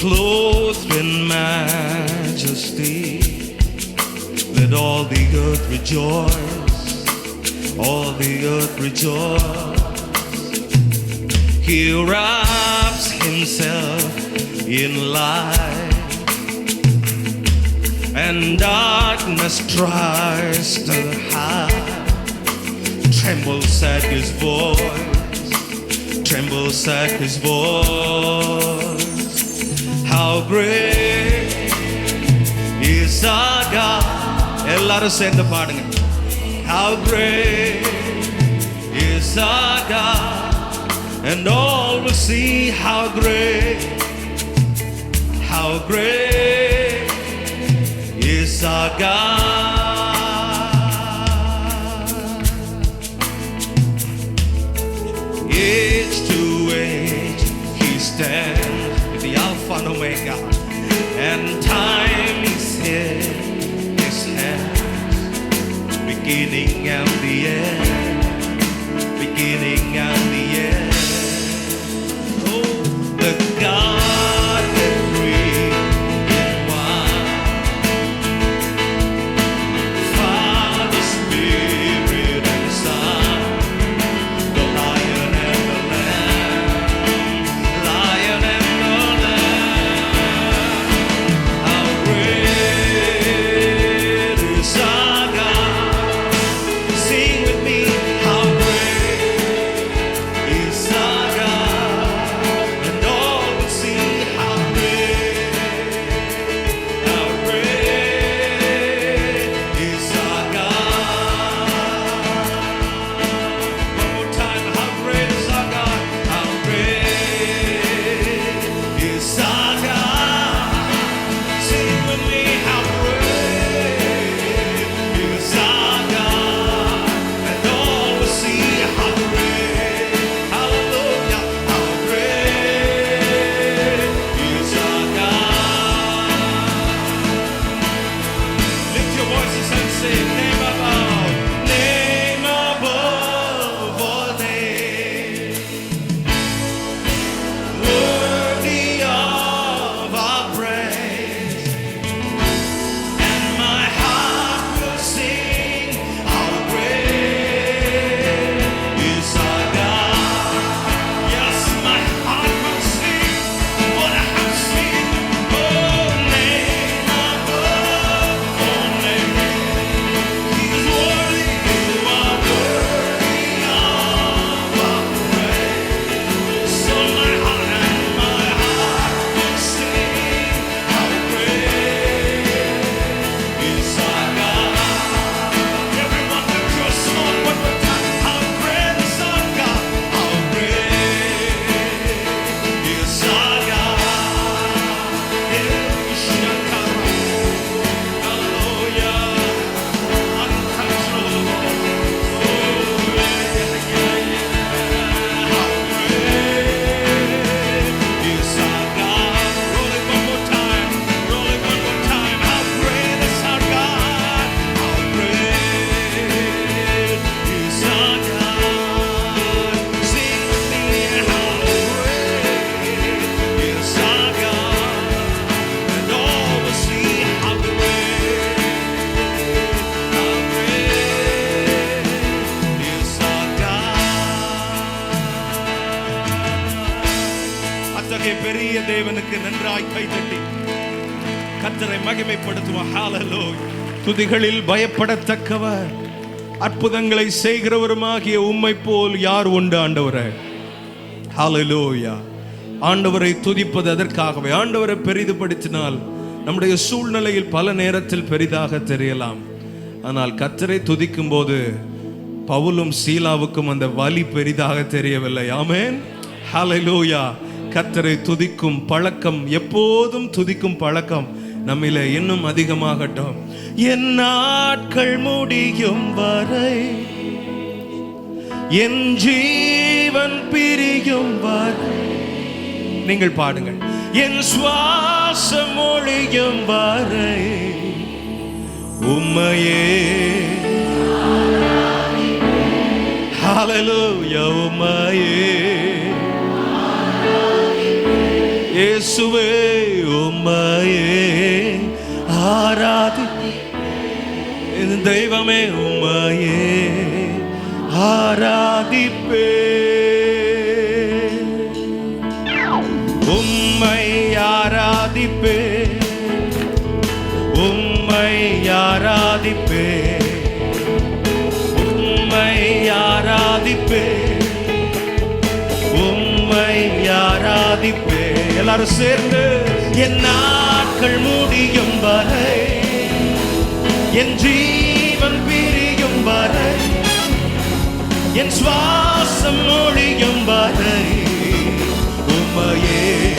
clothed in majesty. Let all the earth rejoice, all the earth rejoice. He wraps himself in light, and darkness tries to hide. Trembles at his voice, trembles at his voice. எல்லாரும் சேர்ந்து பாடுங்க How great is our God And all will see how great How great is our God Alpha and Omega And time is in his hands beginning and the end, beginning and துதிகளில் பயப்படத்தக்கவர். அற்புதங்களை செய்கிறவருமாகிய உம்மை போல் யார் உண்டு ஆண்டவரே? ஹalleluya ஆண்டவரை துதிப்பது அதற்காகவே. ஆண்டவரை பெரிதுபடுத்தினால் நம்முடைய சூழ்நிலையில் பல நேரத்தில் பெரிதாக தெரியலாம். ஆனால் கத்தரை துதிக்கும் போது பவுலும் சீலாவுக்கும் அந்த வலி பெரிதாக தெரியவில்லை. ஆமேன் ஹலலோயா கத்தரை துதிக்கும் பழக்கம் எப்போதும் துதிக்கும் பழக்கம் நம்மில இன்னும் அதிகமாகட்டும். என் நாட்கள் முடியும் வரை என் ஜீவன் பிரியும் வரை. நீங்கள் பாடுங்கள். என் சுவாசம் ஒழியும் வரை உம்மையே. ஹalleluya உம்மையே. இயேசுவே. தெய்வமே உமையே ஆராதிப்பே. உம்மை ஆராதிப்பே உம்மை ஆராதிப்பே. உம்மை ஆராதிப்பே உம்மை ஆராதிப்பே. எல்லாரும் சேர்ந்து என் நாட்கள் முடியும் வரை என் ஜீவன் என் சுவாசம் மொழியும் வரை உம்மையே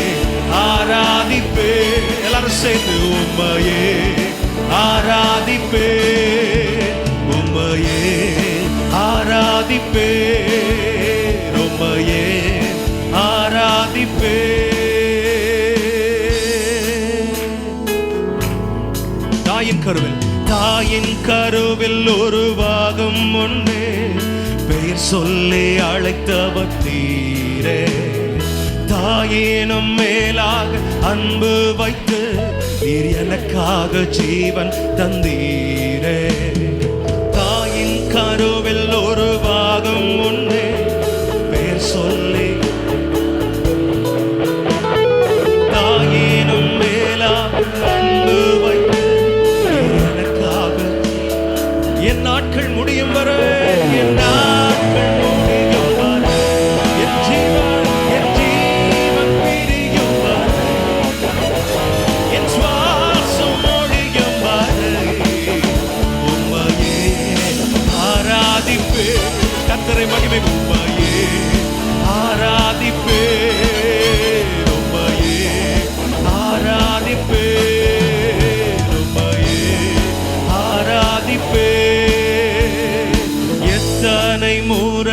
ஆராதிப்பே. எல்லாரும் சேர்ந்து உம்மையே ஆராதிப்பே. உம்மையே ஆராதிப்பே. உம்மையே ஆராதிப்பே. தாயின் கருவில் தாயின் கருவில் உருவாகும் முன்னே பெயர் சொல்லி அழைத்தவர் தீரே தாயினும் மேலாக அன்பு வைத்து நீர் எனக்காக ஜீவன் தந்தீரே. தாயின் கருவில் ஒரு பாகம் முன்னே பேர் சொல்லி. தாயினும் மேலாக அன்பு வைத்து நீர் எனக்காக. என் நாட்கள் முடியும் வரை என்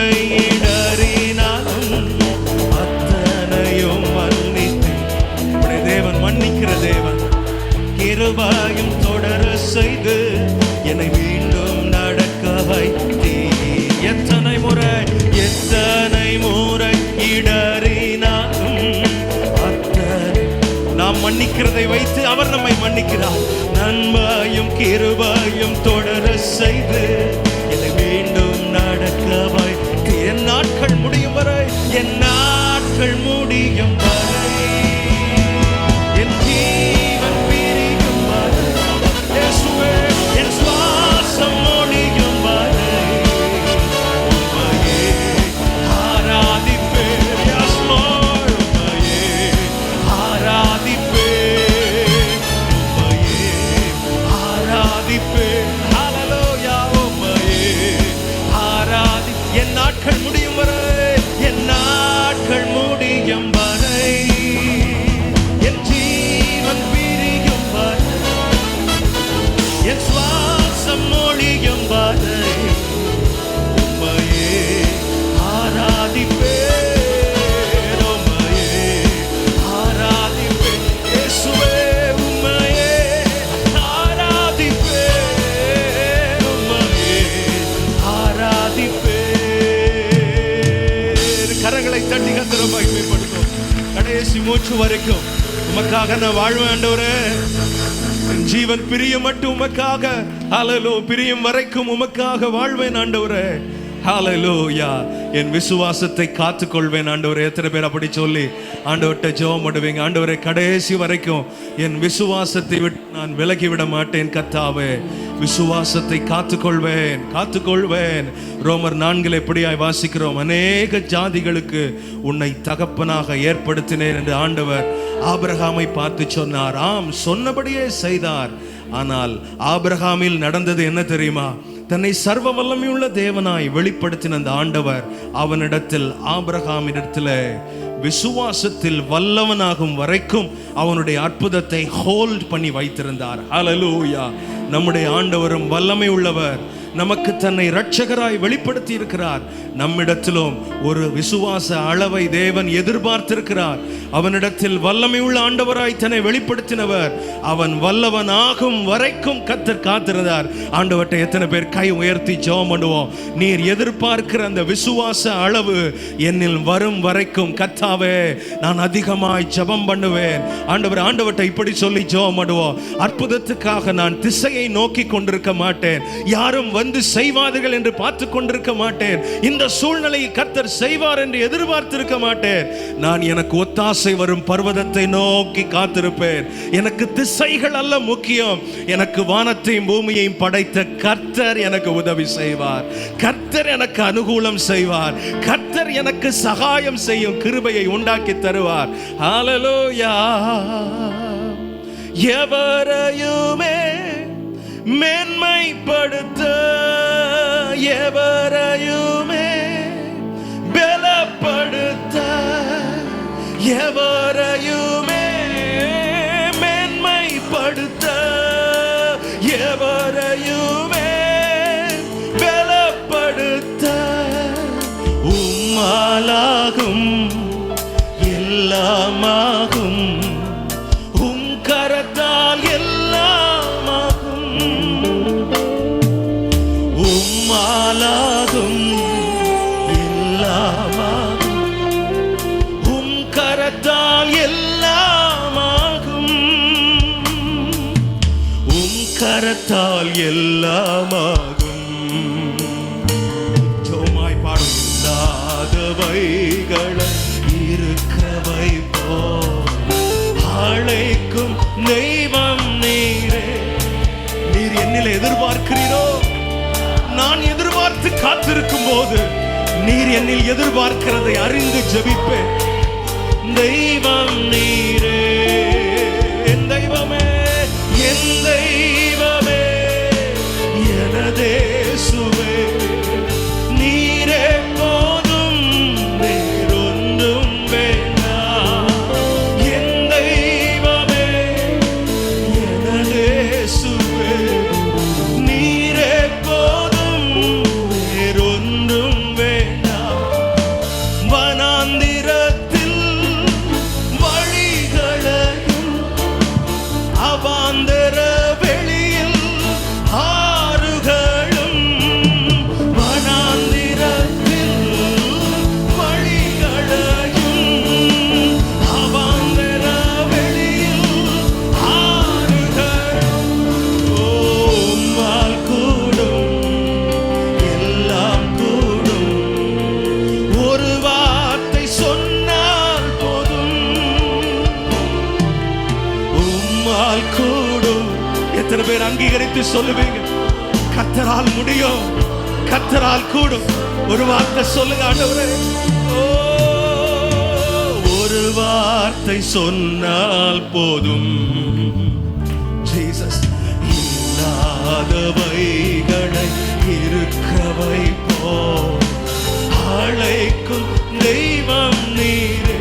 முறை இடறினாலும் அத்தனையும் மன்னித்தேன் உம்முடைய தேவன் மன்னிக்கிற தேவன் கிருபாயும் தொடர செய்து என்னை மீண்டும் நடக்க வைத்தீர். எத்தனை முறை எத்தனை முறை இடறினாலும் அத்தனை நாம் மன்னிக்கிறதை வைத்து அவர் நம்மை மன்னிக்கிறார். நன்மையும் கிருபையும் தொடர செய்து என் நாட்கள் முடியும் வரை தட்டி கத்திர மகிமைப்படுத்தும் கடைசி மூச்சு வரைக்கும் உமக்காக நான் வாழ்வேன் ஆண்டவரே என் ஜீவன் பிரியம் மட்டும் உமக்காக அலலோ பிரியம் வரைக்கும் உமக்காக வாழ்வேன் ஆண்டவரே ஹாலலூயா என் விசுவாசத்தை காத்துக்கொள்வேன் ஆண்டவரே. எத்தனை பேர் அப்படி சொல்லி ஆண்டவர்கிட்ட ஜெபம் பண்ணுவீங்க? ஆண்டவரை கடைசி வரைக்கும் என் விசுவாசத்தை விட்டு நான் விலகி விட மாட்டேன் கத்தாவே விசுவாசத்தை காத்துக்கொள்வேன் காத்துக்கொள்வேன். ரோமர் நான்கில் எப்படியாய் வாசிக்கிறோம்? அநேக ஜாதிகளுக்கு உன்னை தகப்பனாக ஏற்படுத்தினேன் என்று ஆண்டவர் ஆபிரகாமை பார்த்து சொன்னார். ஆம் சொன்னபடியே செய்தார். ஆனால் ஆபிரகாமில் நடந்தது என்ன தெரியுமா? தன்னை சர்வ வல்லமையுள்ள தேவனாய் வெளிப்படுத்தின அந்த ஆண்டவர் அவனிடத்தில் ஆபிரகாமிடத்தில் விசுவாசத்தில் வல்லவனாகும் வரைக்கும் அவனுடைய அற்புதத்தை ஹோல்ட் பண்ணி வைத்திருந்தார். அலலூயா நம்முடைய ஆண்டவரும் வல்லமை உள்ளவர் நமக்கு தன்னை இரட்சகராய் வெளிப்படுத்தி இருக்கிறார் நம்மிடத்திலும் ஒரு விசுவாச அளவை தேவன் எதிர்பார்த்திருக்கிறார். அவனிடத்தில் வல்லமை உள்ள ஆண்டவராய் தன்னை வெளிப்படுத்தினவர். அவன் வல்லவன் ஆகும் வரைக்கும் கத்தர் காத்திருந்தார். ஆண்டவர்கிட்ட எத்தனை பேர் கை உயர்த்தி ஜெபம் பண்ணுவோம். நீர் எதிர்பார்க்கிற அந்த விசுவாச அளவு என்னில் வரும் வரைக்கும் கத்தாவே நான் அதிகமாய் ஜெபம் பண்ணுவேன். ஆண்டவர் ஆண்டவர்கிட்ட இப்படி சொல்லி ஜெபம் பண்ணுவோம். அற்புதத்துக்காக நான் திசையை நோக்கி கொண்டிருக்க மாட்டேன். யாரும் வந்து செய்வார்கள் என்று பார்த்து கொண்டிருக்க மாட்டேன். இந்த சூழ்நிலையை கத்தர் செய்வார் என்று எதிர்பார்த்திருக்க மாட்டேன். நான் எனக்கு ஒத்தாசை வரும் பர்வதத்தை நோக்கி காத்திருப்பேன். எனக்கு திசைகள் அல்ல முக்கியம். எனக்கு வானத்தையும் பூமியையும் படைத்த கர்த்தர் எனக்கு உதவி செய்வார். கர்த்தர் எனக்கு அனுகூலம் செய்வார். கர்த்தர் எனக்கு சகாயம் செய்யும் கிருபையை உண்டாக்கி தருவார். ஹalleluya எவரையுமே மேன்மைப்படுத்த எவரையுமே பலப்படுத்த எவர் கரத்தால் எல்லாமாகும். ஜோமாய் பாடும் இல்லாதவைகள் இருக்கிறவை போ அழைக்கும் தெய்வம் நீரே. நீர் என்னில் எதிர்பார்க்கிறீரோ? நான் எதிர்பார்த்து காத்திருக்கும் போது நீர் என்னில் எதிர்பார்க்கிறதை அறிந்து ஜபிப்பேன். தெய்வம் நீர். கத்தரால் கூடும். எத்தனை பேர் அங்கீகரித்து சொல்லுவீங்க? கத்தரால் முடியும். கத்தரால் கூடும். ஒரு வார்த்தை சொல்லுங்க ஆண்டவரே. ஒரு வார்த்தை சொன்னால் போதும். ஜீசஸ் இல்லாதவைகளை இருக்கவை போ. அழைக்கும் தெய்வம் நீரே.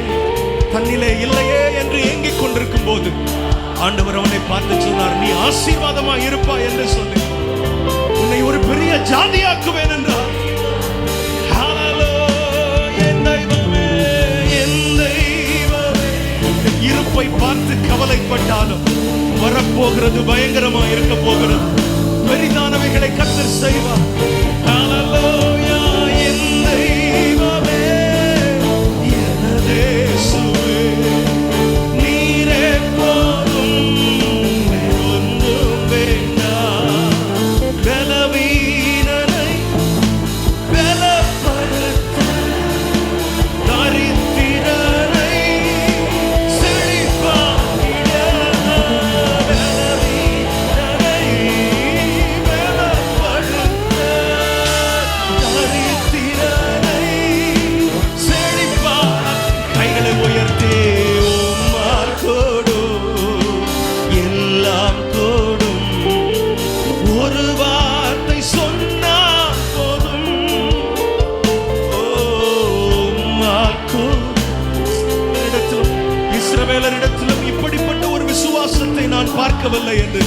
தன்னிலே இல்லையே ஆண்டவர் அவனை பார்த்து சொன்னார் நீ ஆசீர்வாதமா இருப்பா என்று சொல்லி. உன்னை ஒரு பெரிய ஜாதியாக்குவேன் என்றார். இருப்பை பார்த்து கவலைப்பட்டாலும் வரப்போகிறது பயங்கரமா இருக்க போகிறது. பெரிதானவைகளை கத்தர் செய்வார். இஸ்ரவேலரிடத்திலும் என்று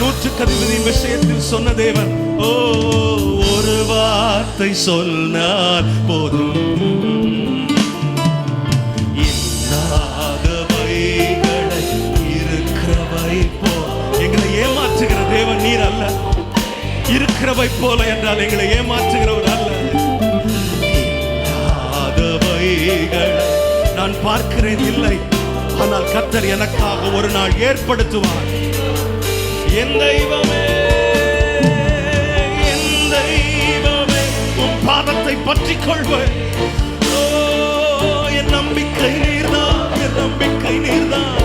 நூற்றுக்கு அதிபதி விஷயத்தில் சொன்ன தேவன் ஓ ஒரு வார்த்தை சொன்னார் போதும். இல்லாதவைகளை இருக்கிறவை போ எங்களை ஏமாற்றுகிற தேவன் நீர் அல்ல. இருக்கிறவை போல என்றால் எங்களை ஏமாற்றுகிறவர் அல்ல. இல்லாதவைகளை நான் பார்க்கிறேன் இல்லை. ஆனால் கத்தர் எனக்காக ஒரு நாள் ஏற்படுத்துவார். என் தெய்வமே என் தெய்வமே உன் பாதத்தை பற்றி கொள்வேன். என் நம்பிக்கை நீர்தான் என் நம்பிக்கை நீர்தான்.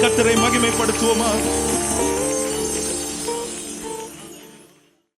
கத்தரை மகிமைப்படுத்துவோமா?